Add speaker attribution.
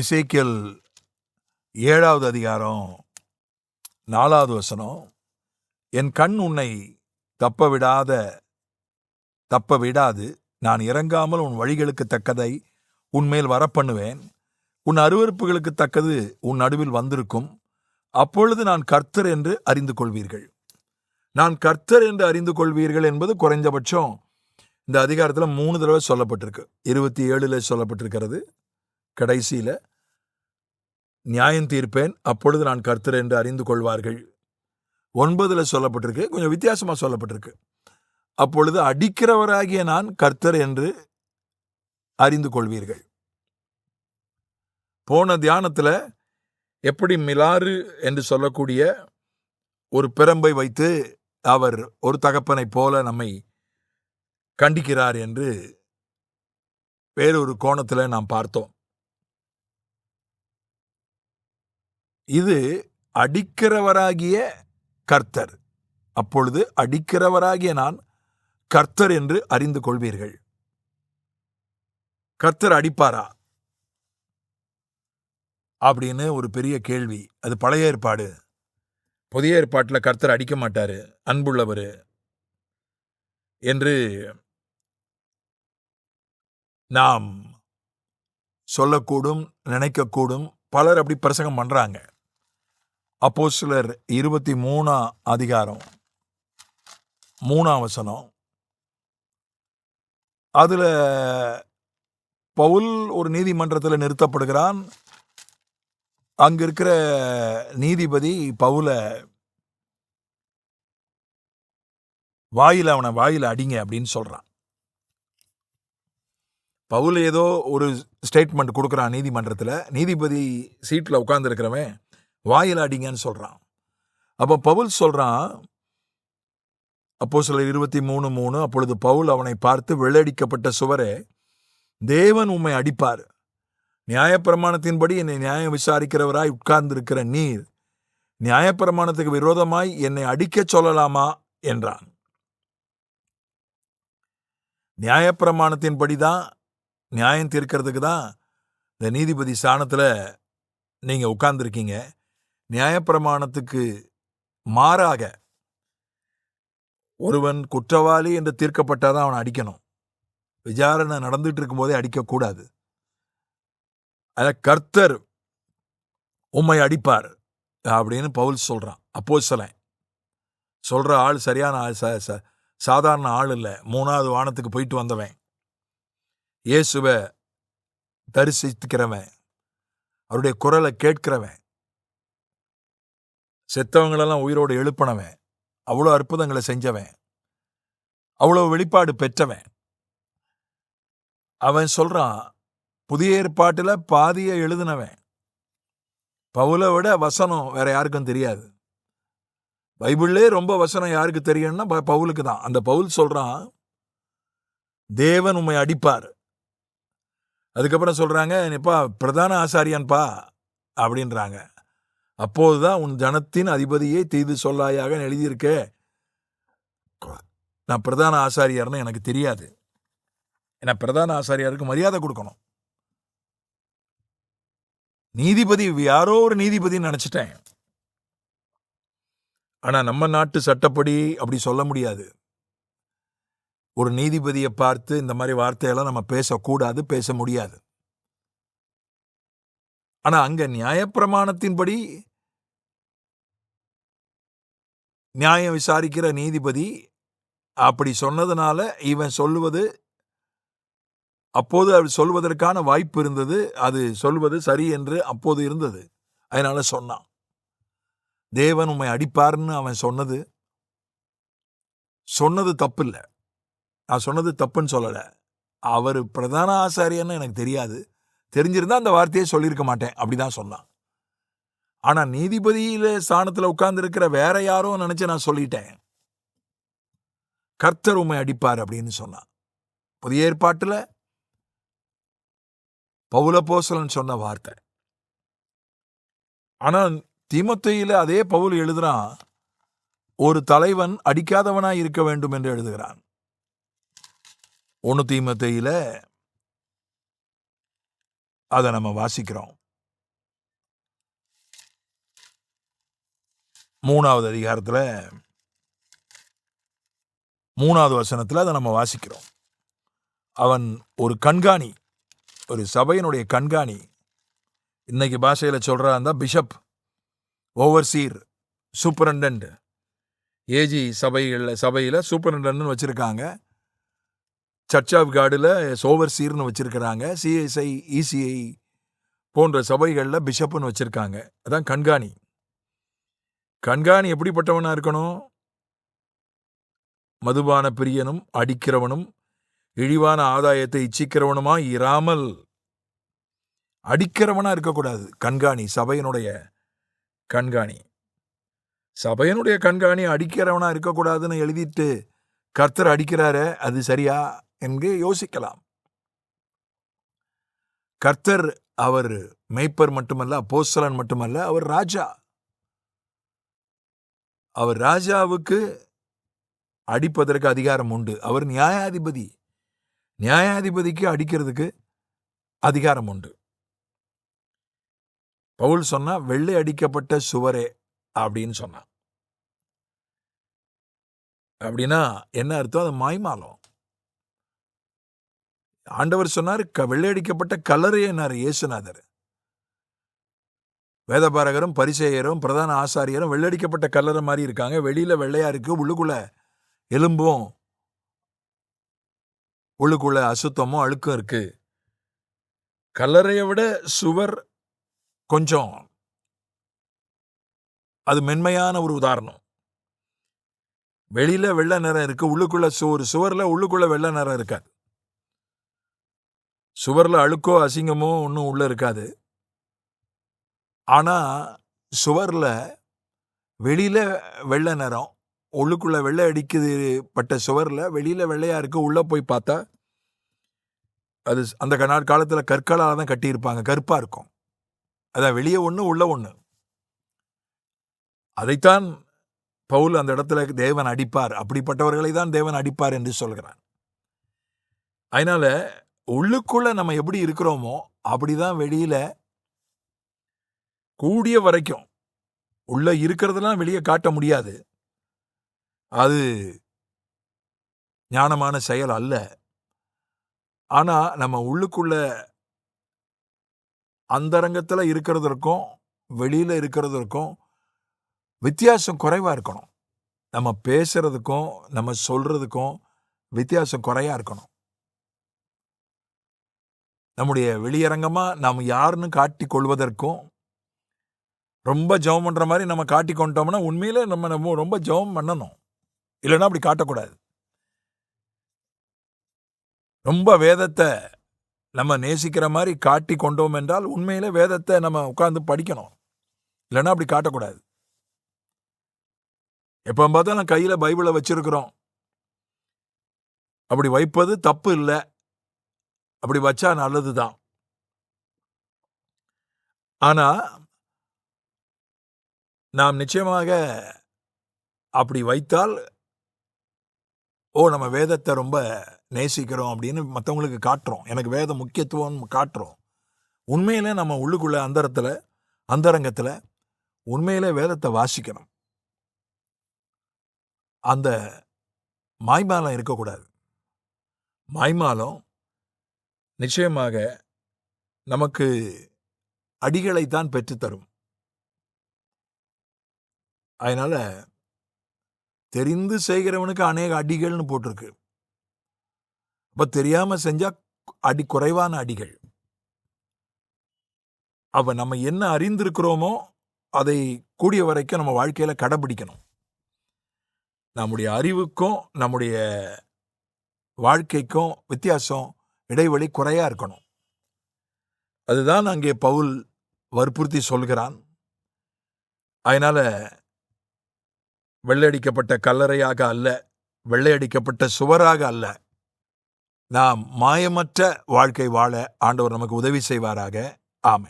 Speaker 1: இசைக்கியல் ஏழாவது அதிகாரம் நாலாவது வசனம் என் கண் உன்னை தப்ப விடாத தப்ப விடாது நான் இறங்காமல் உன் வழிகளுக்கு தக்கதை உன்மேல் வரப்பண்ணுவேன். உன் அருவருப்புகளுக்கு தக்கது உன் நடுவில் வந்திருக்கும். அப்பொழுது நான் கர்த்தர் என்று அறிந்து கொள்வீர்கள். நான் கர்த்தர் என்று அறிந்து கொள்வீர்கள் என்பது குறைந்தபட்சம் இந்த அதிகாரத்தில் மூணு தடவை சொல்லப்பட்டிருக்கு. இருபத்தி ஏழில் சொல்லப்பட்டிருக்கிறது. கடைசியில் நியாயம் தீர்ப்பேன் அப்பொழுது நான் கர்த்தர் என்று அறிந்து கொள்வார்கள். ஒன்பதுல சொல்லப்பட்டிருக்கு கொஞ்சம் வித்தியாசமாக சொல்லப்பட்டிருக்கு. அப்பொழுது அடிக்கிறவராகிய நான் கர்த்தர் என்று அறிந்து கொள்வீர்கள். போன தியானத்தில் எப்படி மிலாறு என்று சொல்லக்கூடிய ஒரு பிரம்பை வைத்து அவர் ஒரு தகப்பனைப் போல நம்மை கண்டிக்கிறார் என்று வேறொரு கோணத்தில் நாம் பார்த்தோம். இது அடிக்கிறவராகிய கர்த்தர். அப்பொழுது அடிக்கிறவராகிய நான் கர்த்தர் என்று அறிந்து கொள்வீர்கள். கர்த்தர் அடிப்பாரா? அப்படின்னு ஒரு பெரிய கேள்வி. அது பழைய ஏற்பாடு. புதிய ஏற்பாட்டில் கர்த்தர் அடிக்க மாட்டாரு. அன்புள்ளவர் என்று நாம் சொல்லக்கூடும் நினைக்கக்கூடும். பலர் அப்படி பிரசங்கம் பண்ணுறாங்க அப்போ சிலர் இருபத்தி மூணா அதிகாரம் மூணாம் வசனம். அதுல பவுல் ஒரு நீதிமன்றத்தில் நிறுத்தப்படுகிறான். அங்க இருக்கிற நீதிபதி பவுல வாயில அவனை வாயில அடிங்க அப்படின்னு சொல்றான். பவுல் ஏதோ ஒரு ஸ்டேட்மெண்ட் கொடுக்குறான் நீதிமன்றத்தில். நீதிபதி சீட்டில் உட்காந்துருக்கிறவன் வாயில் அடிங்கன்னு சொல்கிறான் அப்போ பவுல் சொல்கிறான் அப்போ சில இருபத்தி மூணு மூணு அப்பொழுது பவுல் அவனை பார்த்து வெள்ளடிக்கப்பட்ட சுவரே தேவன் உம்மை அடிப்பார். நியாயப்பிரமாணத்தின்படி என்னை நியாயம் விசாரிக்கிறவராய் உட்கார்ந்திருக்கிற நீர் நியாயப்பிரமாணத்துக்கு விரோதமாய் என்னை அடிக்கச் சொல்லலாமா? என்றான். நியாயப்பிரமாணத்தின்படி தான் நியாயம் தீர்க்கிறதுக்கு தான் இந்த நீதிபதி ஸ்தானத்தில் நீங்கள் உட்கார்ந்துருக்கீங்க. நியாயப்பிரமாணத்துக்கு மாறாக ஒருவன் குற்றவாளி என்று தீர்க்கப்பட்டாதான் அவனை அடிக்கணும். விசாரணை நடந்துட்டு இருக்கும்போதே அடிக்கக்கூடாது. அத கர்த்தர் உம்மை அடிப்பார் அப்படின்னு பவுல் சொல்றான். அப்போ சொல்ற ஆள் சரியான ஆள் ச- சாதாரண ஆள் இல்லை. மூணாவது வானத்துக்கு போயிட்டு வந்தவன். இயேசுவை தரிசித்துக்கிறவன் அவருடைய குரலை கேட்கிறவன். செத்தவங்களெல்லாம் உயிரோடு எழுப்பினவன். அவ்வளோ அற்புதங்களை செஞ்சவன். அவ்வளோ வெளிப்பாடு பெற்றவன். அவன் சொல்கிறான் புதிய ஏற்பாட்டில் பாதியை எழுதினவன். பவுலை விட வசனம் வேற யாருக்கும் தெரியாது. பைபிள்லே ரொம்ப வசனம் யாருக்கு தெரியும்னா ப- பவுலுக்கு தான். அந்த பவுல் சொல்கிறான் தேவன் உண்மை அடிப்பார். அதுக்கப்புறம் சொல்கிறாங்க என்னப்பா பிரதான ஆசாரியன்பா? அப்படின்றாங்க. அப்போதுதான் உன் ஜனத்தின் அதிபதியை தீது சொல்லாயாக எழுதியிருக்க. நான் பிரதான ஆசாரியார்னு எனக்கு தெரியாது. ஏன்னா பிரதான ஆசாரியாருக்கு மரியாதை கொடுக்கணும். நீதிபதி யாரோ ஒரு நீதிபதின்னு நினைச்சிட்டேன். ஆனா நம்ம நாட்டு சட்டப்படி அப்படி சொல்ல முடியாது. ஒரு நீதிபதியை பார்த்து இந்த மாதிரி வார்த்தையெல்லாம் நம்ம பேசக்கூடாது பேச முடியாது. ஆனா அங்க நியாயப்பிரமாணத்தின்படி நியாயம் விசாரிக்கிற நீதிபதி அப்படி சொன்னதுனால இவன் சொல்லுவது அப்போது அவர் சொல்வதற்கான வாய்ப்பு இருந்தது அது சொல்வது சரி என்று அப்போது இருந்தது. அதனால சொன்னான். தேவன் உம்மை அடிப்பார்னு அவன் சொன்னது. சொன்னது தப்பு இல்லை நான் சொன்னது தப்புன்னு சொல்லலை. அவர் பிரதான ஆசாரியன்னு எனக்கு தெரியாது. தெரிஞ்சிருந்தா அந்த வார்த்தையை சொல்லியிருக்க மாட்டேன். அப்படிதான் சொன்னான். ஆனா நீதிபதியில ஸ்தானத்துல உட்கார்ந்து இருக்கிற வேற யாரோ நினைச்சு நான் சொல்லிட்டேன். கர்த்தர் உண்மை அடிப்பார் அப்படின்னு சொன்னான். புதிய ஏற்பாட்டுல பவுலப்போசலன் சொன்ன வார்த்தை. ஆனா தீமத்தையில அதே பவுல் எழுதுறான் ஒரு தலைவன் அடிக்காதவனாய் இருக்க வேண்டும் என்று எழுதுகிறான். ஒன்று தீமத்தையில அதை நம்ம வாசிக்கிறோம். மூணாவது அதிகாரத்தில் மூணாவது வசனத்தில் அதை நம்ம வாசிக்கிறோம். அவன் ஒரு கண்காணி ஒரு சபையினுடைய கண்காணி. இன்னைக்கு பாஷையில் சொல்கிறா இருந்தால் பிஷப் ஓவர்சீர் சூப்பரண்டன்ட். ஏஜி சபைகளில் சபையில் சூப்பரண்டன்ட்னு வச்சுருக்காங்க. சர்ச் ஆஃப் கார்டில் ஓவர்சீர்னு வச்சுருக்கிறாங்க. சிஎஸ்ஐ இசிஐ போன்ற சபைகளில் பிஷப்னு வச்சுருக்காங்க. அதான் கண்காணி. கண்காணி எப்படிப்பட்டவனாக இருக்கணும்? மதுபான பிரியனும் அடிக்கிறவனும் இழிவான ஆதாயத்தை இச்சிக்கிறவனுமா? இராமல். அடிக்கிறவனா இருக்கக்கூடாது. கண்காணி சபையினுடைய கண்காணி. சபையினுடைய கண்காணி அடிக்கிறவனா இருக்கக்கூடாதுன்னு எழுதிட்டு கர்த்தர் அடிக்கிறாரே அது சரியா என்று யோசிக்கலாம். கர்த்தர் அவர் மெய்ப்பர் மட்டுமல்ல அப்போஸ்தலன் மட்டுமல்ல அவர் ராஜா. அவர் ராஜாவுக்கு அடிப்பதற்கு அதிகாரம் உண்டு. அவர் நியாயாதிபதி. நியாயாதிபதிக்கு அடிக்கிறதுக்கு அதிகாரம் உண்டு. பவுல் சொன்னா வெள்ளை அடிக்கப்பட்ட சுவரே அப்படின்னு சொன்னான். அப்படின்னா என்ன அர்த்தம்? அது மாய்மாலம். ஆண்டவர் சொன்னார் க வெள்ளையடிக்கப்பட்ட கல்லறையினார் இயேசுநாதர். வேதபாரகரும் பரிசேயரும் பிரதான ஆசாரியரும் வெள்ளடிக்கப்பட்ட கல்லறை மாதிரி இருக்காங்க. வெளியில வெள்ளையா இருக்கு உள்ளுக்குள்ள எலும்பும் உள்ளுக்குள்ள அசுத்தமும் அழுக்கும் இருக்கு. கல்லறையை விட சுவர் கொஞ்சம் அது மென்மையான ஒரு உதாரணம். வெளியில வெள்ளை நிறம் இருக்கு உள்ளுக்குள்ள சுவர் சுவர்ல உள்ளுக்குள்ள வெள்ளை நிறம் இருக்காது. சுவர்ல அழுக்கோ அசிங்கமோ ஒன்றும் உள்ள இருக்காது. ஆனால் சுவரில் வெளியில் வெள்ளை நிறம் உள்ளுக்குள்ளே வெள்ளை அடிக்குது பட்ட சுவரில் வெளியில் வெள்ளையாக இருக்குது உள்ளே போய் பார்த்தா அது அந்த கண்ணாடி கற்களால் தான் கட்டியிருப்பாங்க கருப்பாக இருக்கும். அதான் வெளியே ஒன்று உள்ள ஒன்று அதைத்தான் பவுல் அந்த இடத்துல தேவன் அடிப்பார். அப்படிப்பட்டவர்களை தான் தேவன் அடிப்பார் என்று சொல்கிறான். அதனால் உள்ளுக்குள்ளே நம்ம எப்படி இருக்கிறோமோ அப்படி தான் வெளியில் கூடிய வரைக்கும். உள்ள இருக்கிறதெல்லாம் வெளியே காட்ட முடியாது. அது ஞானமான செயல் அல்ல. ஆனா நம்ம உள்ளுக்குள்ள அந்தரங்கத்தில் இருக்கிறதற்கும் வெளியில இருக்கிறதற்கும் வித்தியாசம் குறைவா இருக்கணும். நம்ம பேசுறதுக்கும் நம்ம சொல்றதுக்கும் வித்தியாசம் குறையா இருக்கணும். நம்முடைய வெளியரங்கமா நாம் யாருன்னு காட்டி கொள்வதற்கும் ரொம்ப ஜெபம் பண்ணுற மாதிரி நம்ம காட்டி கொண்டோம்னா உண்மையிலே நம்ம நம்ம ரொம்ப ஜெபம் பண்ணணும். இல்லைன்னா அப்படி காட்டக்கூடாது. ரொம்ப வேதத்தை நம்ம நேசிக்கிற மாதிரி காட்டி கொண்டோம் என்றால் உண்மையில வேதத்தை நம்ம உட்காந்து படிக்கணும். இல்லைன்னா அப்படி காட்டக்கூடாது. எப்போ பார்த்தாலும் கையில் பைபிளை வச்சிருக்கிறோம். அப்படி வைப்பது தப்பு இல்லை. அப்படி வச்சா நல்லதுதான். ஆனால் நாம் நிச்சயமாக அப்படி வைத்தால் ஓ நம்ம வேதத்தை ரொம்ப நேசிக்கிறோம் அப்படின்னு மற்றவங்களுக்கு காட்டுறோம். எனக்கு வேத முக்கியத்துவம் காட்டுறோம். உண்மையில நம்ம உள்ளுக்குள்ள அந்தரத்தில் அந்தரங்கத்தில் உண்மையில வேதத்தை வாசிக்கணும். அந்த மாய்மாலம் இருக்கக்கூடாது. மாய்மாலம் நிச்சயமாக நமக்கு அடிகளை தான் பெற்றுத்தரும். அதனால் தெரிந்து செய்கிறவனுக்கு அநேக அடிகள்னு போட்டிருக்கு. அப்போ தெரியாமல் செஞ்சால் அடி குறைவான அடிகள். அப்போ நம்ம என்ன அறிந்திருக்கிறோமோ அதை கூடிய வரைக்கும் நம்ம வாழ்க்கையில் கடைபிடிக்கணும். நம்முடைய அறிவுக்கும் நம்முடைய வாழ்க்கைக்கும் வித்தியாசம் இடைவெளி குறையா இருக்கணும். அதுதான் அங்கே பவுல் வற்புறுத்தி சொல்கிறான். அதனால் வெள்ளையடிக்கப்பட்ட கல்லறையாக அல்ல வெள்ளையடிக்கப்பட்ட சுவராக அல்ல. நாம் மாயமற்ற வாழ்க்கை வாழ ஆண்டவர் நமக்கு உதவி செய்வாராக. ஆமை